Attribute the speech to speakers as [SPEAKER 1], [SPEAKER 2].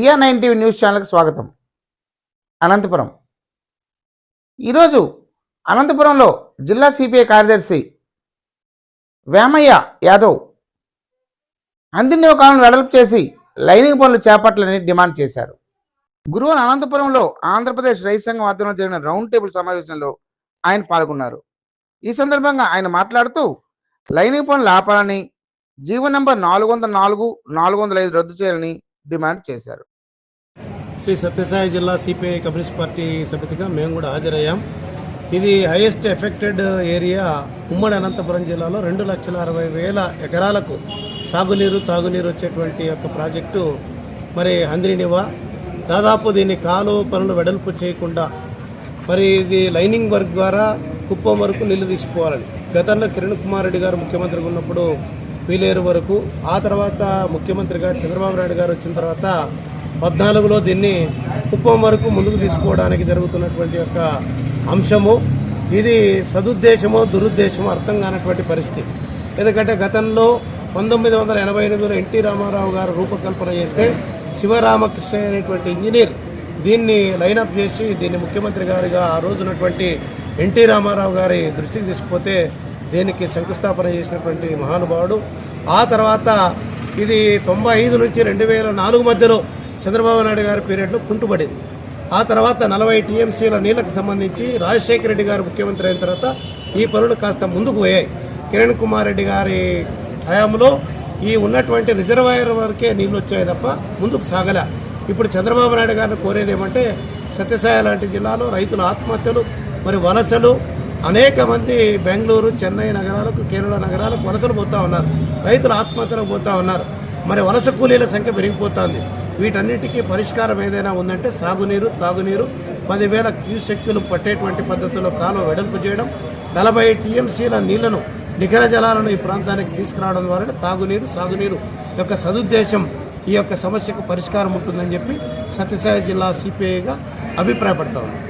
[SPEAKER 1] BR nine TV news ఛానల్కి స్వాగతం. అనంతపురం. ఈరోజు అనంతపురంలో జిల్లా సిపిఐ కార్యదర్శి వేమయ్య యాదవ్ అందిన వెడల్పు చేసి లైనింగ్ పనులు చేపట్టాలని డిమాండ్ చేశారు. గురువారం అనంతపురంలో ఆంధ్రప్రదేశ్ రైతు సంఘం ఆధ్వర్యంలో జరిగిన రౌండ్ టేబుల్ సమావేశంలో ఆయన పాల్గొన్నారు. ఈ సందర్భంగా ఆయన మాట్లాడుతూ లైనింగ్ పనులు ఆపాలని జీవో నంబర్ నాలుగు వందల నాలుగు నాలుగు వందల ఐదు రద్దు చేయాలని డిమాండ్ చేశారు.
[SPEAKER 2] శ్రీ సత్యసాయి జిల్లా సిపిఐ కమ్యూనిస్ట్ పార్టీ సమితిగా మేము కూడా హాజరయ్యాం. ఇది హైయెస్ట్ ఎఫెక్టెడ్ ఏరియా ఉమ్మడి అనంతపురం జిల్లాలో రెండు లక్షల అరవై వేల ఎకరాలకు సాగునీరు తాగునీరు వచ్చేటువంటి యొక్క ప్రాజెక్టు మరి హంద్రినివా. దాదాపు దీన్ని కాలు పనులు వెడల్పు చేయకుండా మరి ఇది లైనింగ్ వర్క్ ద్వారా కుప్పం వరకు నీళ్ళు తీసుకోవాలని. గతంలో కిరణ్ కుమార్ రెడ్డి గారు ముఖ్యమంత్రిగా ఉన్నప్పుడు పీలేరు వరకు. ఆ తర్వాత ముఖ్యమంత్రి గారు చంద్రబాబు నాయుడు గారు వచ్చిన తర్వాత పద్నాలుగులో దీన్ని కుప్పం వరకు ముందుకు తీసుకోవడానికి జరుగుతున్నటువంటి యొక్క అంశము. ఇది సదుద్దేశమో దురుద్దేశమో అర్థం కానటువంటి పరిస్థితి. ఎందుకంటే గతంలో పంతొమ్మిది వందల ఎనభై ఎనిమిదిలో ఎన్టీ రామారావు గారు రూపకల్పన చేస్తే శివరామకృష్ణ అనేటువంటి ఇంజనీర్ దీన్ని లైనప్ చేసి దీన్ని ముఖ్యమంత్రి గారిగా ఆ రోజునటువంటి ఎన్టీ రామారావు గారి దృష్టికి తీసుకుపోతే దీనికి శంకుస్థాపన చేసినటువంటి మహానుభావుడు. ఆ తర్వాత ఇది తొంభై ఐదు నుంచి రెండు వేల నాలుగు మధ్యలో చంద్రబాబు నాయుడు గారి పీరియడ్లో కుంటుపడింది. ఆ తర్వాత నలభై టీఎంసీల నీళ్ళకు సంబంధించి రాజశేఖర రెడ్డి గారు ముఖ్యమంత్రి అయిన తర్వాత ఈ పనులు కాస్త ముందుకు పోయాయి. కిరణ్ కుమార్ రెడ్డి గారి హయాంలో ఈ ఉన్నటువంటి రిజర్వాయర్ వరకే నీళ్ళు వచ్చాయి తప్ప ముందుకు సాగలే. ఇప్పుడు చంద్రబాబు నాయుడు గారిని కోరేది ఏమంటే సత్యసాయి లాంటి జిల్లాలో రైతుల ఆత్మహత్యలు మరి వలసలు అనేక మంది బెంగళూరు చెన్నై నగరాలకు కేరళ నగరాలకు వలసలు పోతా ఉన్నారు. రైతులు ఆత్మహత్యలకు పోతూ ఉన్నారు. మరి వలస కూలీల సంఖ్య పెరిగిపోతుంది. వీటన్నిటికీ పరిష్కారం ఏదైనా ఉందంటే సాగునీరు తాగునీరు పదివేల క్యూసెక్కులు పట్టేటువంటి పద్ధతిలో కాలువ వెడల్పు చేయడం నలభై టీఎంసీల నీళ్ళను నిఖర జలాలను ఈ ప్రాంతానికి తీసుకురావడం ద్వారా తాగునీరు సాగునీరు యొక్క సదుద్దేశం ఈ యొక్క సమస్యకు పరిష్కారం ఉంటుందని చెప్పి సత్యసాయి జిల్లా సిపిఐగా అభిప్రాయపడతా ఉన్నాం.